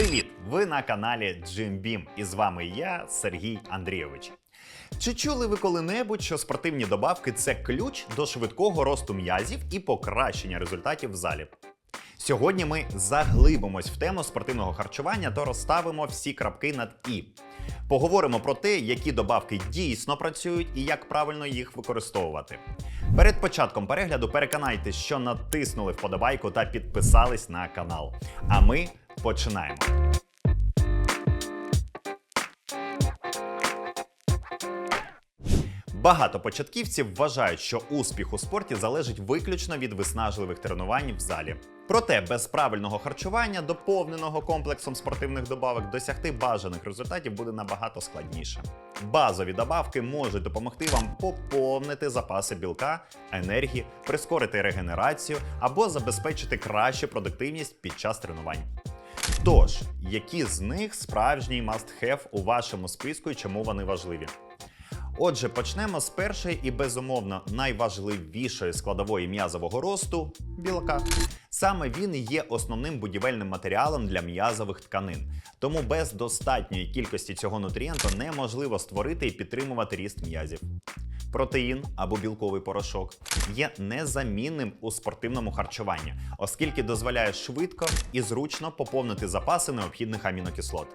Привіт! Ви на каналі Jim Beam і з вами я, Сергій Андрійович. Чи чули ви коли-небудь, що спортивні добавки це ключ до швидкого росту м'язів і покращення результатів в залі? Сьогодні ми заглибимось в тему спортивного харчування та розставимо всі крапки над і. Поговоримо про те, які добавки дійсно працюють і як правильно їх використовувати. Перед початком перегляду переконайтесь, що натиснули вподобайку та підписались на канал. А ми починаємо. Багато початківців вважають, що успіх у спорті залежить виключно від виснажливих тренувань в залі. Проте без правильного харчування, доповненого комплексом спортивних добавок, досягти бажаних результатів буде набагато складніше. Базові добавки можуть допомогти вам поповнити запаси білка, енергії, прискорити регенерацію або забезпечити кращу продуктивність під час тренувань. Тож, які з них справжній must-have у вашому списку і чому вони важливі? Отже, почнемо з першої і безумовно найважливішої складової м'язового росту білка. Саме він є основним будівельним матеріалом для м'язових тканин. Тому без достатньої кількості цього нутрієнту неможливо створити і підтримувати ріст м'язів. Протеїн або білковий порошок є незамінним у спортивному харчуванні, оскільки дозволяє швидко і зручно поповнити запаси необхідних амінокислот.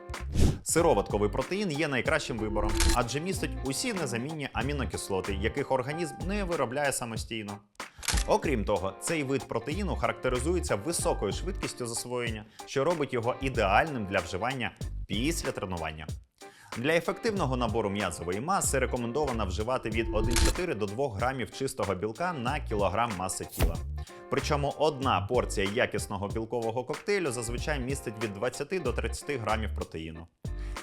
Сироватковий протеїн є найкращим вибором, адже містить усі незамінні амінокислоти, яких організм не виробляє самостійно. Окрім того, цей вид протеїну характеризується високою швидкістю засвоєння, що робить його ідеальним для вживання після тренування. Для ефективного набору м'язової маси рекомендовано вживати від 1,4 до 2 грамів чистого білка на кілограм маси тіла. Причому одна порція якісного білкового коктейлю зазвичай містить від 20 до 30 грамів протеїну.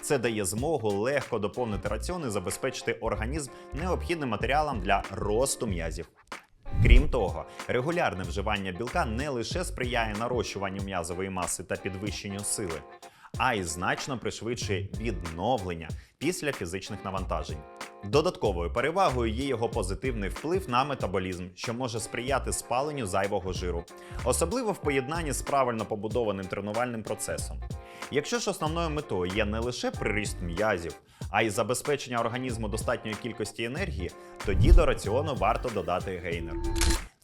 Це дає змогу легко доповнити раціон і забезпечити організм необхідним матеріалом для росту м'язів. Крім того, регулярне вживання білка не лише сприяє нарощуванню м'язової маси та підвищенню сили, а й значно пришвидшує відновлення після фізичних навантажень. Додатковою перевагою є його позитивний вплив на метаболізм, що може сприяти спаленню зайвого жиру, особливо в поєднанні з правильно побудованим тренувальним процесом. Якщо ж основною метою є не лише приріст м'язів, а й забезпечення організму достатньої кількості енергії, тоді до раціону варто додати гейнер.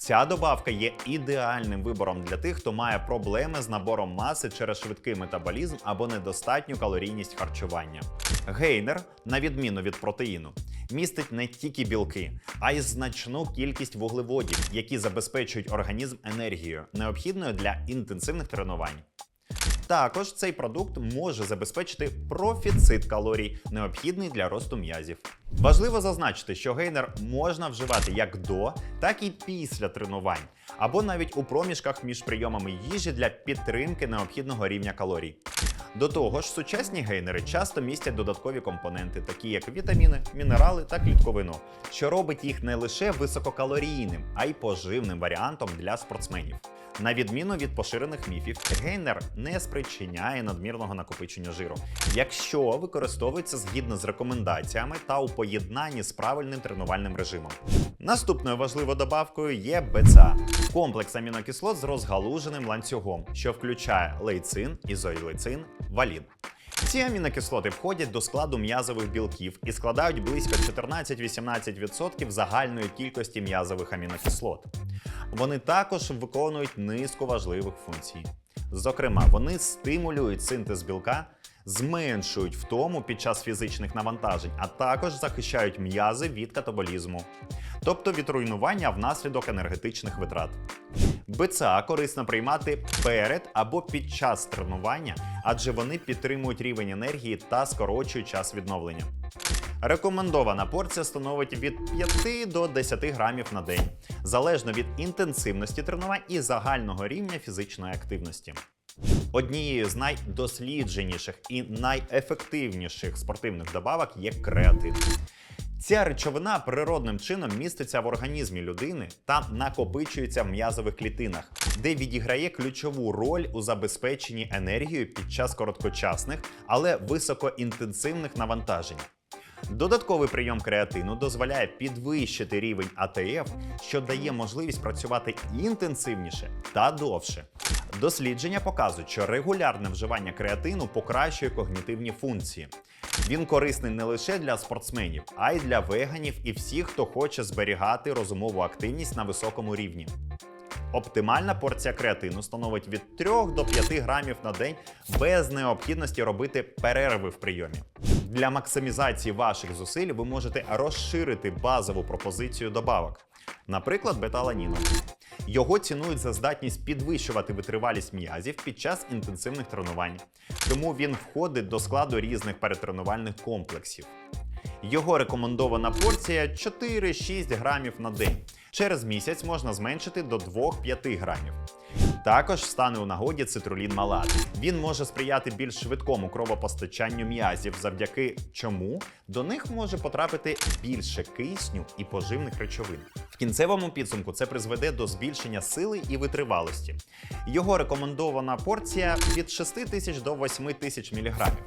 Ця добавка є ідеальним вибором для тих, хто має проблеми з набором маси через швидкий метаболізм або недостатню калорійність харчування. Гейнер, на відміну від протеїну, містить не тільки білки, а й значну кількість вуглеводів, які забезпечують організм енергією, необхідною для інтенсивних тренувань. Також цей продукт може забезпечити профіцит калорій, необхідний для росту м'язів. Важливо зазначити, що гейнер можна вживати як до, так і після тренувань, або навіть у проміжках між прийомами їжі для підтримки необхідного рівня калорій. До того ж, сучасні гейнери часто містять додаткові компоненти, такі як вітаміни, мінерали та клітковину, що робить їх не лише висококалорійним, а й поживним варіантом для спортсменів. На відміну від поширених міфів, гейнер не спричиняє надмірного накопичення жиру, якщо використовується згідно з рекомендаціями та у поєднанні з правильним тренувальним режимом. Наступною важливою добавкою є БЦА – комплекс амінокислот з розгалуженим ланцюгом, що включає лейцин, ізойлейцин, валін. Ці амінокислоти входять до складу м'язових білків і складають близько 14-18% загальної кількості м'язових амінокислот. Вони також виконують низку важливих функцій. Зокрема, вони стимулюють синтез білка, зменшують втому під час фізичних навантажень, а також захищають м'язи від катаболізму, тобто від руйнування внаслідок енергетичних витрат. БЦА корисно приймати перед або під час тренування, адже вони підтримують рівень енергії та скорочують час відновлення. Рекомендована порція становить від 5 до 10 грамів на день, залежно від інтенсивності тренувань і загального рівня фізичної активності. Однією з найдослідженіших і найефективніших спортивних добавок є креатин. Ця речовина природним чином міститься в організмі людини та накопичується в м'язових клітинах, де відіграє ключову роль у забезпеченні енергією під час короткочасних, але високоінтенсивних навантажень. Додатковий прийом креатину дозволяє підвищити рівень АТФ, що дає можливість працювати інтенсивніше та довше. Дослідження показують, що регулярне вживання креатину покращує когнітивні функції. Він корисний не лише для спортсменів, а й для веганів і всіх, хто хоче зберігати розумову активність на високому рівні. Оптимальна порція креатину становить від 3 до 5 грамів на день без необхідності робити перерви в прийомі. Для максимізації ваших зусиль ви можете розширити базову пропозицію добавок, наприклад, беталаніну. Його цінують за здатність підвищувати витривалість м'язів під час інтенсивних тренувань, тому він входить до складу різних перетренувальних комплексів. Його рекомендована порція 4-6 грамів на день. Через місяць можна зменшити до 2-5 грамів. Також стане у нагоді цитрулін малат. Він може сприяти більш швидкому кровопостачанню м'язів, завдяки чому до них може потрапити більше кисню і поживних речовин. В кінцевому підсумку це призведе до збільшення сили і витривалості. Його рекомендована порція від 6 тисяч до 8 тисяч міліграмів.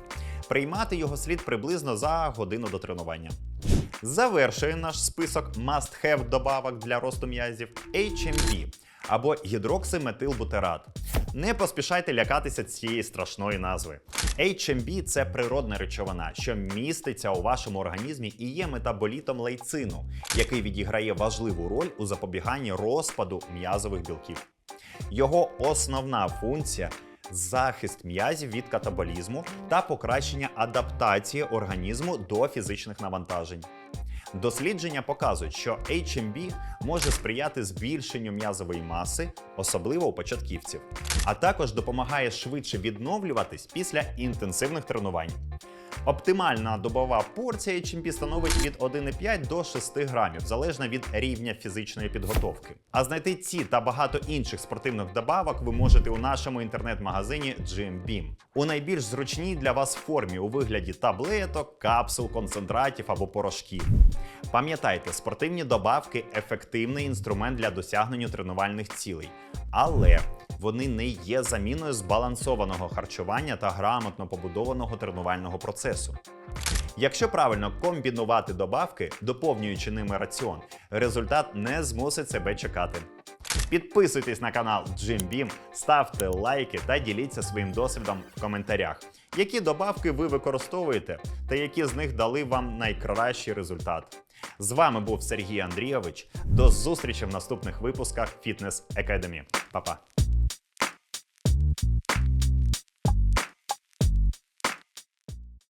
Приймати його слід приблизно за годину до тренування. Завершує наш список must-have добавок для росту м'язів HMB або гідроксиметилбутерат. Не поспішайте лякатися цієї страшної назви. HMB – це природна речовина, що міститься у вашому організмі і є метаболітом лейцину, який відіграє важливу роль у запобіганні розпаду м'язових білків. Його основна функція захист м'язів від катаболізму та покращення адаптації організму до фізичних навантажень. Дослідження показують, що HMB може сприяти збільшенню м'язової маси, особливо у початківців, а також допомагає швидше відновлюватись після інтенсивних тренувань. Оптимальна добова порція HMB становить від 1,5 до 6 грамів, залежно від рівня фізичної підготовки. А знайти ці та багато інших спортивних добавок ви можете у нашому інтернет-магазині Beam. У найбільш зручній для вас формі у вигляді таблеток, капсул, концентратів або порошків. Пам'ятайте, спортивні добавки ефективний інструмент для досягнення тренувальних цілей, але вони не є заміною збалансованого харчування та грамотно побудованого тренувального процесу. Якщо правильно комбінувати добавки, доповнюючи ними раціон, результат не змусить себе чекати. Підписуйтесь на канал Jim Beam, ставте лайки та діліться своїм досвідом в коментарях. Які добавки ви використовуєте та які з них дали вам найкращий результат? З вами був Сергій Андрійович. До зустрічі в наступних випусках Фітнес Екадемі. Па-па!